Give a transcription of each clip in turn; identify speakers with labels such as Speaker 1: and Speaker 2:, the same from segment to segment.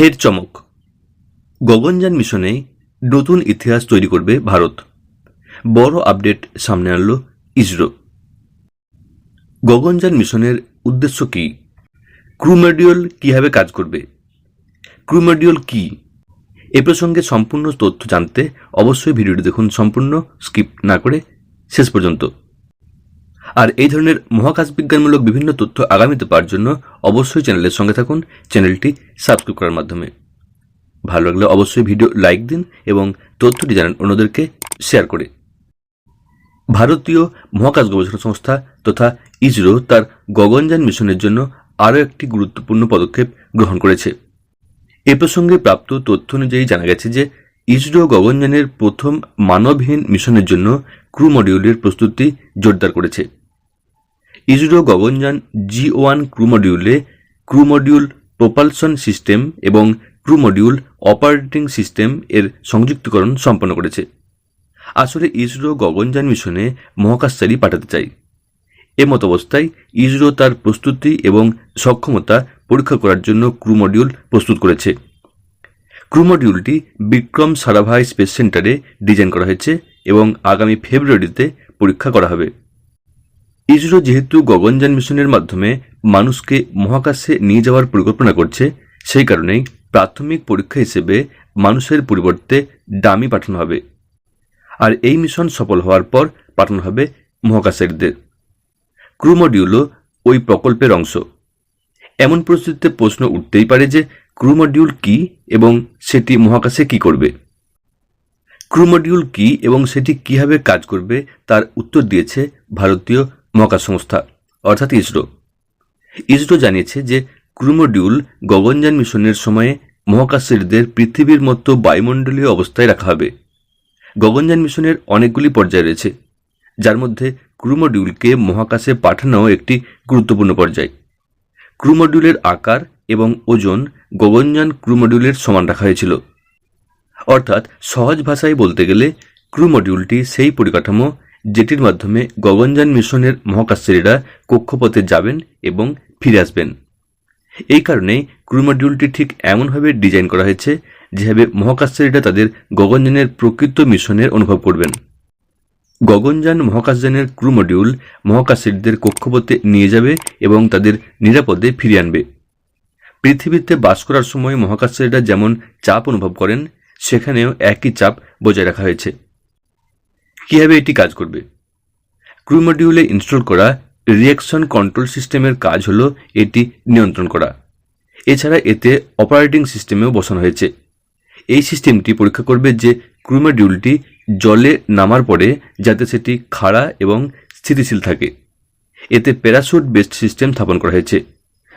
Speaker 1: ফের চমক। গগনযান মিশনে নতুন ইতিহাস তৈরি করবে ভারত। বড় আপডেট সামনে আনলো ইসরো। গগনযান মিশনের উদ্দেশ্য কি? ক্রু মডিউল কীভাবে কাজ করবে? ক্রু মডিউল কি? এ প্রসঙ্গে সম্পূর্ণ তথ্য জানতে অবশ্যই ভিডিওটি দেখুন সম্পূর্ণ, স্কিপ না করে শেষ পর্যন্ত। আর এই ধরনের মহাকাশ বিজ্ঞানমূলক বিভিন্ন তথ্য আগামীতে পাওয়ার জন্য অবশ্যই চ্যানেলের সঙ্গে থাকুন, চ্যানেলটি সাবস্ক্রাইব করার মাধ্যমে। ভালো লাগলে অবশ্যই ভিডিও লাইক দিন এবং তথ্যটি জানান অন্যদেরকে শেয়ার করে। ভারতীয় মহাকাশ গবেষণা সংস্থা তথা ইসরো তার গগনযান মিশনের জন্য আরও একটি গুরুত্বপূর্ণ পদক্ষেপ গ্রহণ করেছে। এ প্রসঙ্গে প্রাপ্ত তথ্য অনুযায়ী জানা গেছে যে, ইসরো গগনযানের প্রথম মানবহীন মিশনের জন্য ক্রু মডিউলের প্রস্তুতি জোরদার করেছে। ISRO Gaganyaan G one crew মডিউলে ক্রু মডিউল প্রোপালশন সিস্টেম এবং ক্রু মডিউল অপারেটিং সিস্টেম এর সংযুক্তকরণ সম্পন্ন করেছে। আসলে ইসরো গগনযান মিশনে মহাকাশচারী পাঠাতে চাই। এমত অবস্থায় ইসরো তার প্রস্তুতি এবং সক্ষমতা পরীক্ষা করার জন্য ক্রু মডিউল প্রস্তুত করেছে। ক্রু মডিউলটি বিক্রম সারাভাই স্পেস সেন্টারে ডিজাইন করা হয়েছে এবং আগামী ফেব্রুয়ারিতে পরীক্ষা করা হবে। ইসরো যেহেতু গগনযান মিশনের মাধ্যমে মানুষকে মহাকাশে নিয়ে যাওয়ার পরিকল্পনা করছে, সেই কারণেই প্রাথমিক পরীক্ষা হিসেবে মানুষের পরিবর্তে ডামি পাঠানো হবে। আর এই মিশন সফল হওয়ার পর পাঠানো হবে মহাকাশচারীদের ক্রু মডিউলও ওই প্রকল্পের অংশ। এমন পরিস্থিতিতে প্রশ্ন উঠতেই পারে যে ক্রু মডিউল কি এবং সেটি মহাকাশে কি করবে? ক্রু মডিউল কি এবং সেটি কীভাবে কাজ করবে তার উত্তর দিয়েছে ভারতীয় মহাকাশ সংস্থা অর্থাৎ ইসরো। ইসরো জানিয়েছে যে ক্রুমোডিউল গগনযান মিশনের সময়ে মহাকাশচারীদের পৃথিবীর মতো বায়ুমণ্ডলীয় অবস্থায় রাখা হবে। গগনযান মিশনের অনেকগুলি পর্যায় রয়েছে, যার মধ্যে ক্রুমোডিউলকে মহাকাশে পাঠানো একটি গুরুত্বপূর্ণ পর্যায়। ক্রুমোডিউলের আকার এবং ওজন গগনযান ক্রু মডিউলের সমান রাখা হয়েছিল। অর্থাৎ সহজ ভাষায় বলতে গেলে ক্রু মডিউলটি সেই পরিকাঠামো যেটির মাধ্যমে গগনযান মিশনের মহাকাশচারীরা কক্ষপথে যাবেন এবং ফিরে আসবেন। এই কারণেই ক্রু মডিউলটি ঠিক এমনভাবে ডিজাইন করা হয়েছে, যেভাবে মহাকাশচারীরা তাদের গগনযানের প্রকৃত মিশনের অনুভব করবেন। গগনযান মহাকাশযানের ক্রু মডিউল মহাকাশচারীদের কক্ষপথে নিয়ে যাবে এবং তাদের নিরাপদে ফিরিয়ে আনবে। পৃথিবীতে বাস করার সময় মহাকাশচারীরা যেমন চাপ অনুভব করেন, সেখানেও একই চাপ বজায় রাখা হয়েছে। কীভাবে এটি কাজ করবে? ক্রু মডিউলে ইনস্টল করা রিয়াকশন কন্ট্রোল সিস্টেমের কাজ হলো এটি নিয়ন্ত্রণ করা। এছাড়া এতে অপারেটিং সিস্টেমেও বসানো হয়েছে। এই সিস্টেমটি পরীক্ষা করবে যে ক্রু মডিউলটি জলে নামার পরে যাতে সেটি খাড়া এবং স্থিতিশীল থাকে। এতে প্যারাশুট বেস্ট সিস্টেম স্থাপন করা হয়েছে,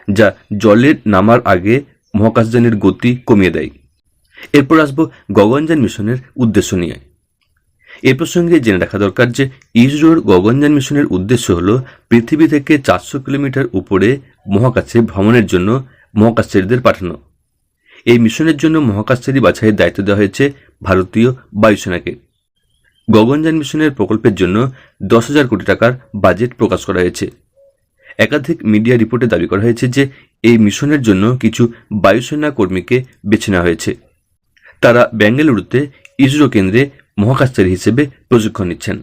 Speaker 1: যা জলে নামার আগে মহাকাশযানের গতি কমিয়ে দেয়। এরপর আসব গগনযান মিশনের উদ্দেশ্য নিয়ে। এ প্রসঙ্গে জেনে রাখা দরকার যে ইসরোর গগনযান মিশনের উদ্দেশ্য হল পৃথিবী থেকে চারশো কিলোমিটার উপরে মহাকাশে ভ্রমণের জন্য মহাকাশচারীদের পাঠানো। এই মিশনের জন্য মহাকাশচারী বাছাইয়ের দায়িত্ব দেওয়া হয়েছে ভারতীয় বায়ুসেনাকে। গগনযান মিশনের প্রকল্পের জন্য দশ হাজার কোটি টাকার বাজেট প্রকাশ করা হয়েছে। একাধিক মিডিয়া রিপোর্টে দাবি করা হয়েছে যে এই মিশনের জন্য কিছু বায়ুসেনা কর্মীকে বেছে নেওয়া হয়েছে। তারা বেঙ্গালুরুতে ইসরো কেন্দ্রে মহাকাশচারী হিসেবে প্রশিক্ষণ নিচ্ছেন।